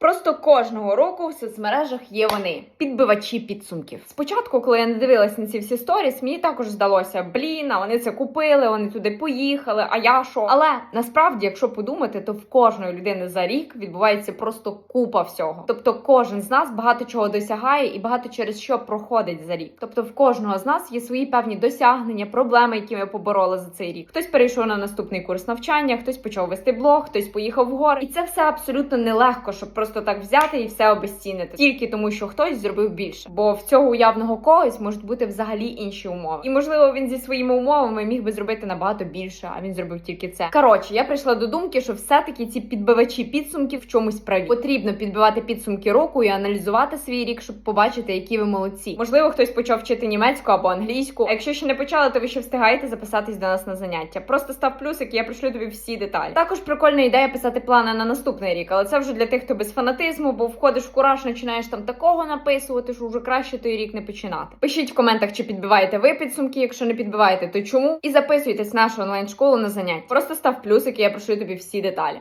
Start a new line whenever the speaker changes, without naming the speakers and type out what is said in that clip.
Просто кожного року в соцмережах є вони підбивачі підсумків. Спочатку, коли я не дивилась на ці всі сторіс, мені також здалося, блін, а вони це купили, вони туди поїхали. А я що? Але насправді, якщо подумати, то в кожної людини за рік відбувається просто купа всього. Тобто, кожен з нас багато чого досягає і багато через що проходить за рік. Тобто, в кожного з нас є свої певні досягнення, проблеми, які ми побороли за цей рік. Хтось перейшов на наступний курс навчання, хтось почав вести блог, хтось поїхав в гори. І це все абсолютно нелегко, щоб просто так взяти і все обезцінити, тільки тому, що хтось зробив більше. Бо в цього уявного когось можуть бути взагалі інші умови. І можливо, він зі своїми умовами міг би зробити набагато більше, а він зробив тільки це. Коротше, я прийшла до думки, що все-таки ці підбивачі підсумків в чомусь праві. Потрібно підбивати підсумки року і аналізувати свій рік, щоб побачити, які ви молодці. Можливо, хтось почав вчити німецьку або англійську. А якщо ще не почали, то ви ще встигаєте записатись до нас на заняття. Просто став плюсик, я пришлю тобі всі деталі. Також прикольна ідея писати плани на наступний рік, але це вже для тих, хто без фанатизму, бо входиш в кураж, починаєш там такого написувати, що вже краще той рік не починати. Пишіть в коментах, чи підбиваєте ви підсумки. Якщо не підбиваєте, то чому? І записуйтесь в нашу онлайн школу на заняття. Просто став плюсик, і я прошу тобі всі деталі.